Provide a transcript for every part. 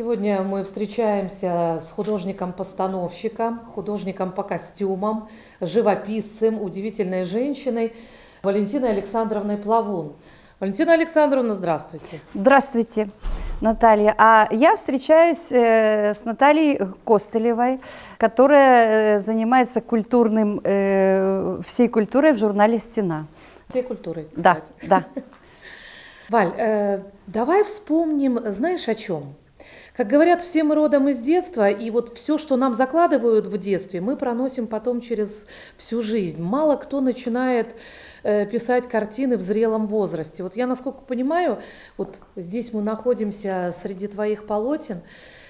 Сегодня мы встречаемся с художником-постановщиком, художником по костюмам, живописцем, удивительной женщиной Валентиной Александровной Плавун. Валентина Александровна, здравствуйте. Здравствуйте, Наталья. А я встречаюсь э, с Натальей Костылевой, которая э, занимается культурным, э, всей культурой в журнале «Стена». Всей культурой, Да, кстати. да. Валь, э, давай вспомним, знаешь о чем? Как говорят, все мы родом из детства, и вот все, что нам закладывают в детстве, мы проносим потом через всю жизнь. Мало кто начинает э, писать картины в зрелом возрасте. Вот я, насколько понимаю, вот здесь мы находимся среди твоих полотен.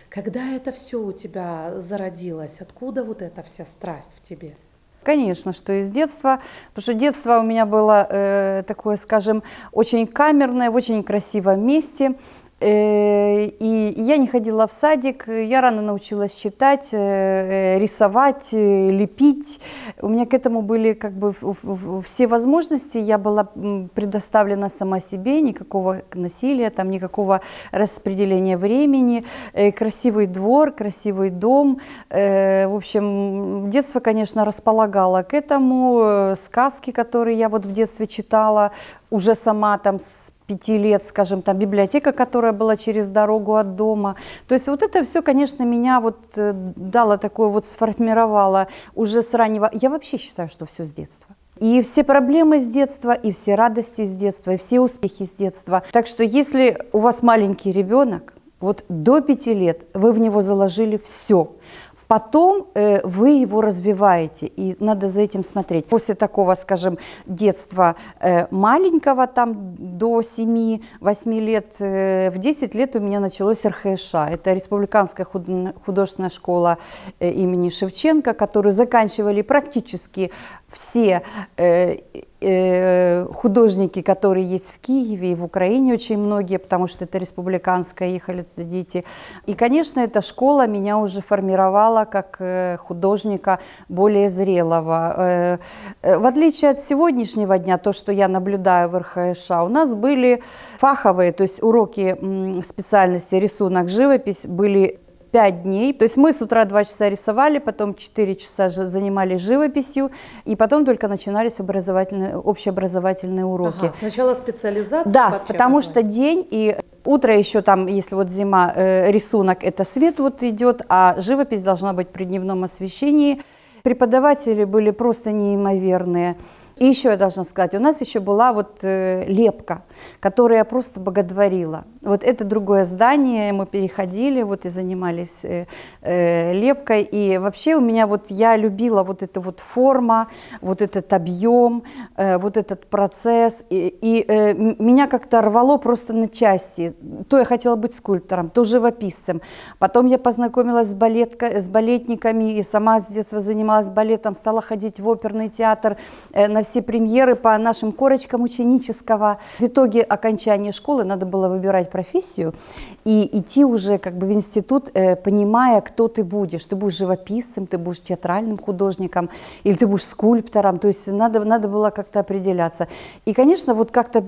Когда это все у тебя зародилось? Откуда вот эта вся страсть в тебе? Конечно, что из детства, потому что детство у меня было э, такое, скажем, очень камерное, в очень красивом месте. Э, И я не ходила в садик, я рано научилась читать, э, рисовать, э, лепить. У меня к этому были как бы все возможности. Я была предоставлена сама себе, никакого насилия, там никакого распределения времени. Красивый двор, красивый дом. В общем, детство, конечно, располагало к этому. Сказки, которые я вот в детстве читала, уже сама там с пяти лет, скажем, там библиотека, которая была через дорогу от дома. То есть вот это все, конечно, меня вот э, дало такое вот сформировало уже с раннего. Я вообще считаю, что все с детства. И все проблемы с детства, и все радости с детства, и все успехи с детства. Так что если у вас маленький ребенок, вот до пяти лет вы в него заложили все, Потом э, вы его развиваете, и надо за этим смотреть. После такого, скажем, детства э, маленького, там до 7-8 лет, э, в 10 лет у меня началось РХШ. Это Республиканская худ- художественная школа э, имени Шевченко, которую заканчивали практически все э, художники, которые есть в Киеве и в Украине очень многие, потому что это республиканская, ехали туда дети. И, конечно, эта школа меня уже формировала как э, художника более зрелого. Э, э, В отличие от сегодняшнего дня, то, что я наблюдаю в РХШ, у нас были фаховые, то есть уроки специальности рисунок, живопись были пять дней. То есть мы с утра два часа рисовали, потом 4 часа занимались живописью, и потом только начинались образовательные, общеобразовательные уроки. Ага, сначала специализация. Да, потому что день и утро еще там, если вот зима, э, рисунок это свет вот идет, а живопись должна быть при дневном освещении. Преподаватели были просто неимоверные. И еще я должна сказать, у нас еще была вот э, лепка, которую я просто боготворила. Вот это другое здание, мы переходили, вот и занимались э, э, лепкой. И вообще у меня вот, я любила вот эта вот форма, вот этот объем, вот этот процесс. И, и, меня как-то рвало просто на части. То я хотела быть скульптором, то живописцем. Потом я познакомилась с, балетка, с балетниками и сама с детства занималась балетом, стала ходить в оперный театр на все премьеры по нашим корочкам ученического. В итоге окончания школы надо было выбирать профессию и идти уже как бы в институт, э, понимая, кто ты будешь. Ты будешь живописцем, ты будешь театральным художником или ты будешь скульптором. То есть надо, надо было как-то определяться. И, конечно, вот как-то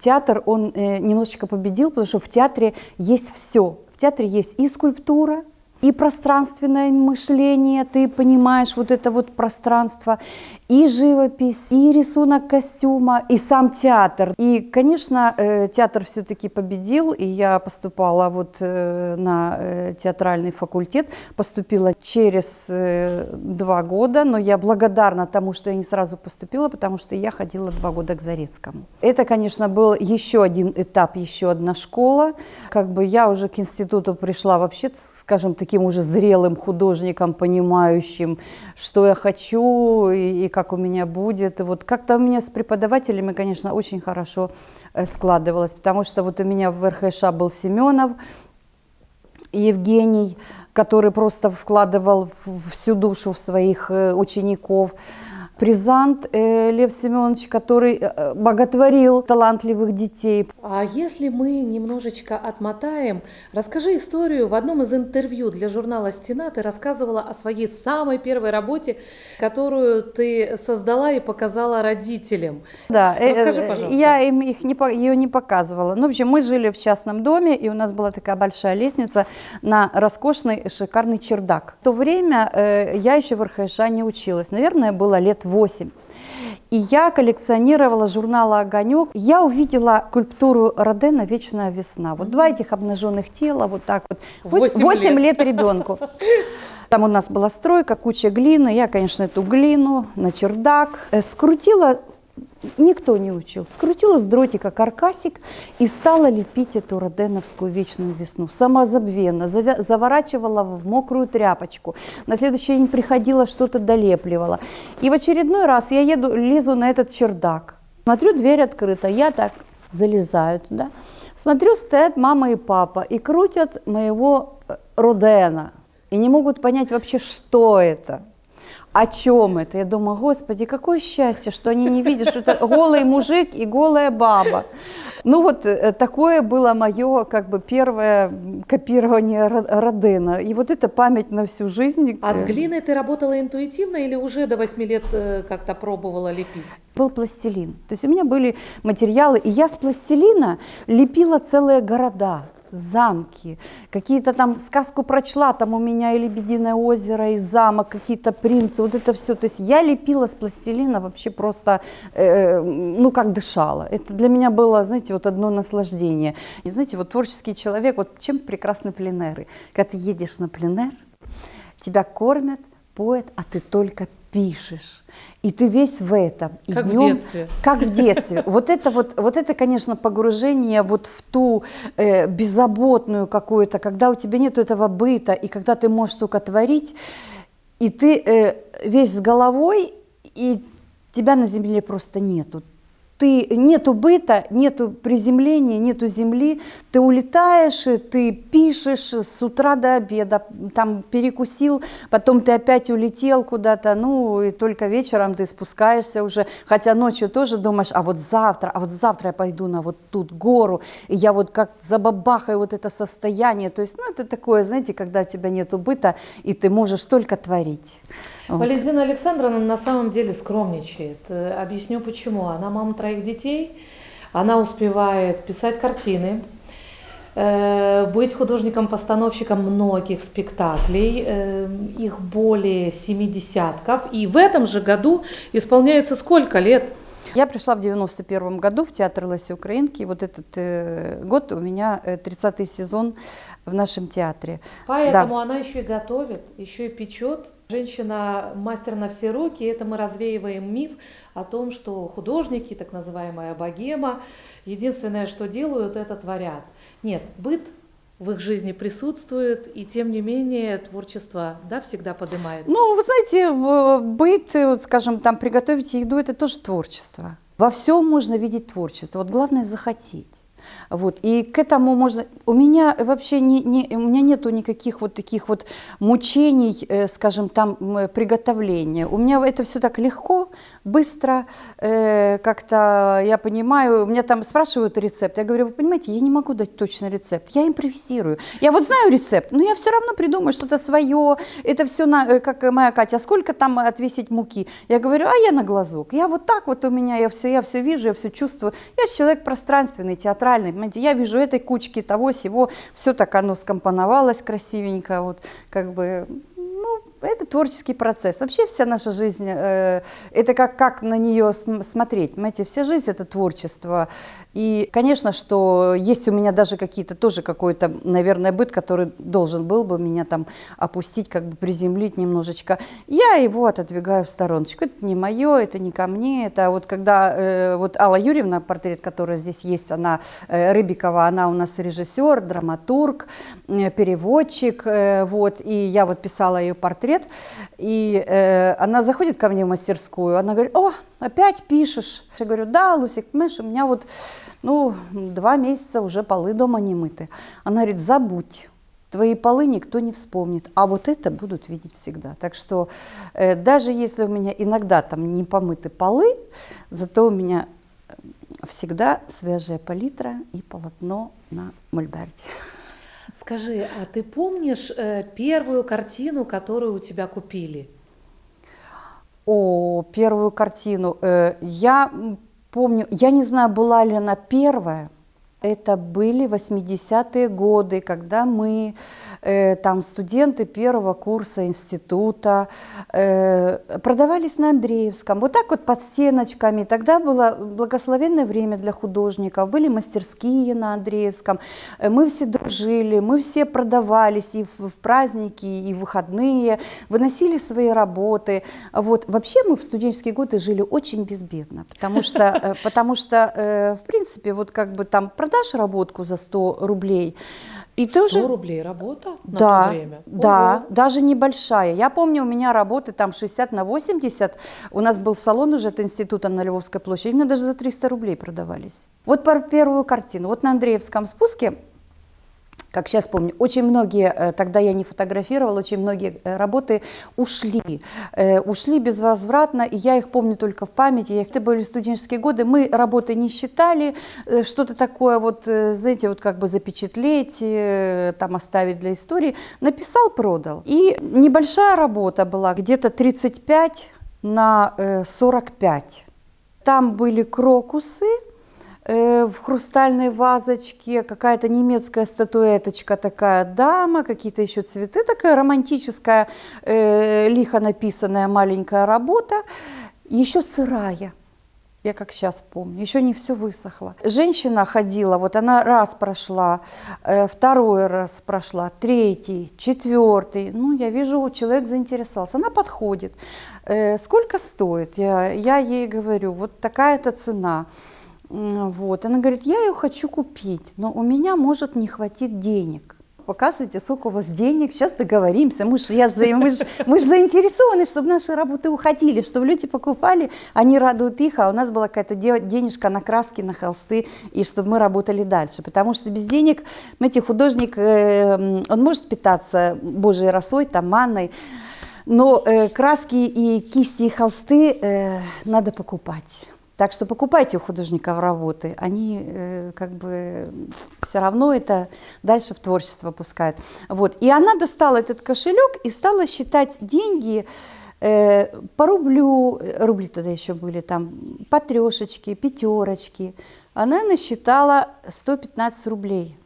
театр, он э, немножечко победил, потому что в театре есть все. В театре есть и скульптура, и пространственное мышление, ты понимаешь вот это вот пространство, и живопись, и рисунок костюма, и сам театр. И, конечно, э, театр все-таки победил, и я поступала вот э, на э, театральный факультет, поступила через два года, но я благодарна тому, что я не сразу поступила, потому что я ходила два года к Зарецкому. Это, конечно, был еще один этап, еще одна школа. Как бы я уже к институту пришла вообще, скажем, таким уже зрелым художником, понимающим, что я хочу и как у меня будет. Вот как-то у меня с преподавателями, конечно, очень хорошо э, складывалось, потому что вот у меня в РХШ был Семенов, Евгений, который просто вкладывал всю душу в своих э, учеников. Призант э, Лев Семенович, который э, боготворил талантливых детей. А если мы немножечко отмотаем, расскажи историю. В одном из интервью для журнала «Стена» ты рассказывала о своей самой первой работе, которую ты создала и показала родителям. Да, э, Расскажи, пожалуйста. я им их не, ее не показывала. Ну, в общем, мы жили в частном доме, и у нас была такая большая лестница на роскошный, шикарный чердак. В то время я еще в РХШ не училась, наверное, было лет 8. И я коллекционировала журналы «Огонек». Я увидела скульптуру Родена «Вечная весна». Вот два этих обнаженных тела, вот так вот. Восемь 8 лет. лет ребенку. Там у нас была стройка, куча глины. Я, конечно, эту глину на чердак э, скрутила. Никто не учил. Скрутила с дротика каркасик и стала лепить эту роденовскую вечную весну. Самозабвенно. завя- Заворачивала в мокрую тряпочку. На следующий день приходила, что-то долепливала. И в очередной раз я еду, лезу на этот чердак. Смотрю, дверь открыта. Я так залезаю туда. Смотрю, стоят мама и папа и крутят моего э, Родена. И не могут понять вообще, что это. О чем это? Я думаю, господи, какое счастье, что они не видят, что это голый мужик и голая баба. Ну вот э, такое было мое как бы первое копирование Ро- Родена. И вот это память на всю жизнь. А с глиной ты работала интуитивно или уже до 8 лет э, как-то пробовала лепить? был пластилин. То есть у меня были материалы, и я с пластилина лепила целые города, замки, какие-то там сказку прочла, там у меня и Лебединое озеро, и замок, какие-то принцы, вот это все. То есть я лепила с пластилина вообще просто, э, ну как дышала. Это для меня было, знаете, вот одно наслаждение. И знаете, вот творческий человек, вот чем прекрасны пленеры? Когда ты едешь на пленер, тебя кормят, поят, а ты только пишешь. И ты весь в этом. И Как в днём- детстве. Как в детстве. Вот это вот, вот это, конечно, погружение вот в ту э, беззаботную какую-то, когда у тебя нет этого быта, и когда ты можешь только творить, и ты э, весь с головой, и тебя на земле просто нету. Ты, нету быта, нету приземления, нету земли, ты улетаешь, ты пишешь с утра до обеда, там перекусил, потом ты опять улетел куда-то, ну и только вечером ты спускаешься уже, хотя ночью тоже думаешь, а вот завтра, а вот завтра я пойду на вот тут гору, и я вот как забабахаю вот это состояние, то есть, ну это такое, знаете, когда у тебя нету быта, и ты можешь только творить. Вот. Валентина Александровна на самом деле скромничает. Э, Объясню почему. Она мама троих детей, она успевает писать картины, э, быть художником-постановщиком многих спектаклей, э, их более семи десятков. И в этом же году исполняется сколько лет? Я пришла в 91 году в театр Лоси Украинки. И вот этот э, год у меня э, 30-й сезон в нашем театре. Поэтому она еще и готовит, еще и печет. Женщина мастер на все руки. Это мы развеиваем миф о том, что художники, так называемая богема, единственное, что делают, это творят. Нет, быт в их жизни присутствует, и тем не менее творчество да, всегда поднимает. Ну, вы знаете, в- быт, э, вот, скажем, там приготовить еду, это тоже творчество. Во всем можно видеть творчество. Вот главное захотеть. Вот. И к этому можно... У меня вообще не, не, у меня нету никаких вот таких вот мучений, э, скажем, там приготовления. У меня это все так легко, быстро, э, как-то я понимаю. У меня там спрашивают рецепт. Я говорю, вы понимаете, я не могу дать точный рецепт. Я импровизирую. Я вот знаю рецепт, но я все равно придумаю что-то свое. Это все, на, э, как моя Катя, сколько там отвесить муки? Я говорю, а я на глазок. Я вот так вот у меня, я все, я все вижу, я все чувствую. Я человек пространственный, театральный. Понимаете? Я вижу этой кучки, того, всего. Все так оно скомпоновалось красивенько. Вот как бы, это творческий процесс. Вообще вся наша жизнь, э, это как, как на нее см- смотреть. Понимаете, вся жизнь это творчество. И, конечно, что есть у меня даже какие-то, тоже какой-то, наверное, быт, который должен был бы меня там опустить, как бы приземлить немножечко. Я его отодвигаю в стороночку. Это не мое, это не ко мне. Это вот когда э, вот Алла Юрьевна, портрет, который здесь есть, она э, Рыбикова, она у нас режиссер, драматург, э, переводчик, э, вот, и я вот писала ее портрет, и э, она заходит ко мне в мастерскую, она говорит, о, опять пишешь? Я говорю, да, Лусик, понимаешь, у меня вот, ну, два месяца уже полы дома не мыты. Она говорит, забудь, твои полы никто не вспомнит, а вот это будут видеть всегда. Так что э, даже если у меня иногда там не помыты полы, зато у меня всегда свежая палитра и полотно на мольберте. Скажи, а ты помнишь э, первую картину, которую у тебя купили? О, первую картину. Э, я помню, я не знаю, была ли она первая. Это были 80-е годы, когда мы, э, там, студенты первого курса института, э, продавались на Андреевском, вот так вот под стеночками. Тогда было благословенное время для художников, были мастерские на Андреевском. Э, Мы все дружили, мы все продавались и в, в праздники, и в выходные, выносили свои работы. Вот. Вообще мы в студенческие годы жили очень безбедно, потому что, э, потому что э, в принципе, вот как бы там продашь работку за 100 рублей, и 100 тоже... рублей работа на Да, то время? да, Ого. даже небольшая. Я помню, у меня работы там 60 на 80. У нас был салон уже от института на Львовской площади. Мне даже за 300 рублей продавались. Вот первую картину. Вот на Андреевском спуске как сейчас помню, очень многие, э, тогда я не фотографировала, очень многие э, работы ушли, э, ушли безвозвратно, и я их помню только в памяти. Это были студенческие годы, мы работы не считали, что-то такое вот, знаете, вот как бы запечатлеть, там оставить для истории. Написал, продал. И небольшая работа была, где-то 35 на э, 45. Там были крокусы, в хрустальной вазочке, какая-то немецкая статуэточка такая дама, какие-то еще цветы, такая романтическая, э, лихо написанная маленькая работа, еще сырая. Я как сейчас помню, еще не все высохло. Женщина ходила, вот она раз прошла, э, второй раз прошла, третий, четвертый. Ну, я вижу, человек заинтересовался. Она подходит. Э, сколько стоит? Я, я ей говорю, вот такая-то цена. Вот. Она говорит, я ее хочу купить, но у меня может не хватить денег. Показывайте, сколько у вас денег, сейчас договоримся. Мы же, я ж заинтересованы, чтобы наши работы уходили, чтобы люди покупали, они радуют их, а у нас была какая-то де- денежка на краски, на холсты, и чтобы мы работали дальше. Потому что без денег, знаете, художник, э, он может питаться божьей росой, там, манной, но э, краски и кисти и холсты э, надо покупать. Так что покупайте у художников работы, они э, как бы все равно это дальше в творчество пускают. Вот. И она достала этот кошелек и стала считать деньги э, по рублю, рубли тогда еще были там, по трешечке, пятерочки. Она насчитала 115 рублей.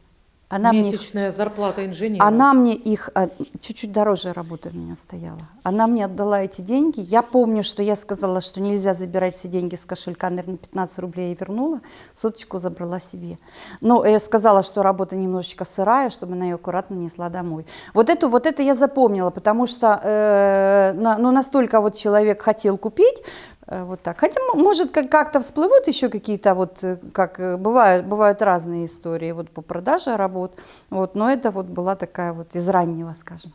Она мне их Месячная зарплата инженера. она мне их, а, чуть-чуть дороже работа у меня стояла. Она мне отдала эти деньги. Я помню, что я сказала, что нельзя забирать все деньги с кошелька. Наверное, 15 рублей я вернула, соточку забрала себе. Но я сказала, что работа немножечко сырая, чтобы она ее аккуратно несла домой. Вот эту, вот это я запомнила, потому что э, на- ну, настолько вот человек хотел купить, Вот так. Хотя, может, как- как-то всплывут еще какие-то, вот, э, как э, бывают, бывают разные истории вот, по продаже работ. Вот, но это вот была такая вот из раннего, скажем.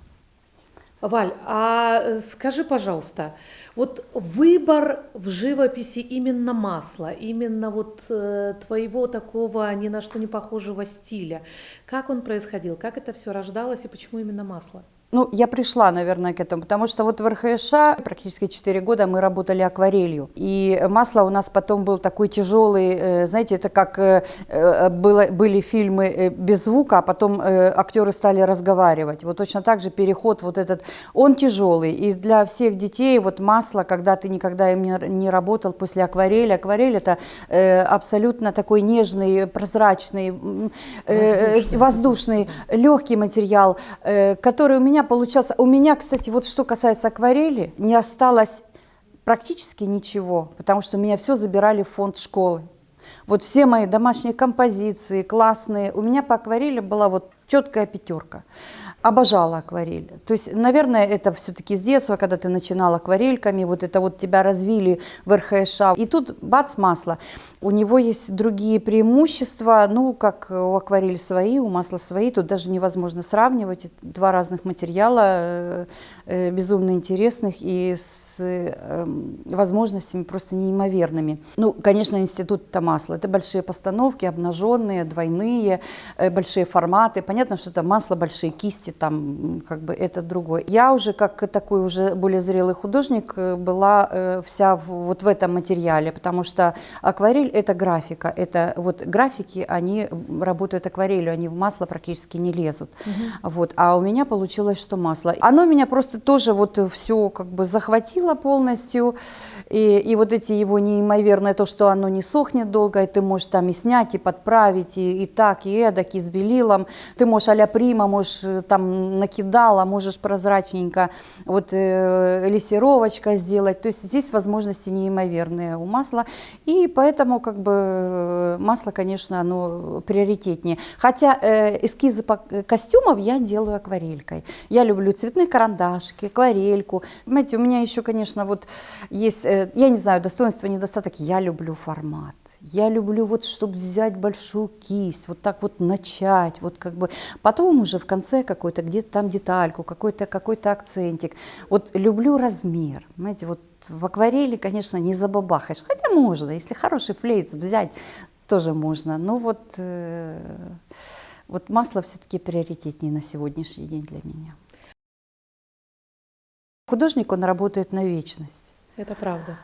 Валь, а э, скажи, пожалуйста, вот выбор в живописи именно масла, именно вот э, твоего такого ни на что не похожего стиля, как он происходил, как это все рождалось и почему именно масло? Ну, я пришла, наверное, к этому, потому что вот в РХШ практически 4 года мы работали акварелью. И масло у нас потом был такой тяжелый, э, знаете, это как э, э, было, были фильмы без звука, а потом актеры стали разговаривать. Вот точно так же переход вот этот, он тяжелый. И для всех детей вот масло, когда ты никогда им не, работал после акварели, акварель это абсолютно такой нежный, прозрачный, Воздушный. воздушный, легкий материал, который у меня получался. У меня, кстати, вот что касается акварели, не осталось практически ничего, потому что меня все забирали в фонд школы. Вот все мои домашние композиции классные. У меня по акварели была вот четкая пятерка. обожала акварель. То есть, наверное, это все-таки с детства, когда ты начинал акварельками, вот это вот тебя развили в РХШ. И тут бац, масло. У него есть другие преимущества, ну, как у акварели свои, у масла свои, тут даже невозможно сравнивать. Это Два разных материала, э, э, безумно интересных и с э, возможностями просто неимоверными. Ну, конечно, институт-то масла. Это большие постановки, обнаженные, двойные, э, большие форматы. Понятно, что это масло, большие кисти, там как бы это другое. Я уже как такой уже более зрелый художник э, была э, вся в- вот в этом материале, потому что акварель это графика, это вот графики, они работают акварелью, они в масло практически не лезут. Вот. А у меня получилось, что масло. Оно меня просто тоже вот все как бы захватило полностью. И, и вот эти его неимоверное, то, что оно не сохнет долго, и ты можешь там и снять, и подправить, и, и так, и эдак, и с белилом. Ты можешь а-ля прима, можешь э, там накидала, можешь прозрачненько вот э, лессировочка сделать. То есть здесь возможности неимоверные у масла. И поэтому как бы э, масло, конечно, оно приоритетнее. Хотя э, эскизы э, костюмов я делаю акварелькой. Я люблю цветные карандашики, акварельку. Понимаете, у меня еще, конечно, вот есть, я не знаю, достоинство, недостаток. Я люблю формат. Я люблю вот, чтобы взять большую кисть, вот так вот начать, вот как бы, потом уже в конце какой-то, где-то там детальку, какой-то какой акцентик. Вот люблю размер, знаете, вот в акварели, конечно, не забабахаешь, хотя можно, если хороший флейц взять, тоже можно, но вот, э, вот масло все-таки приоритетнее на сегодняшний день для меня. Художник, он работает на вечность. Это правда.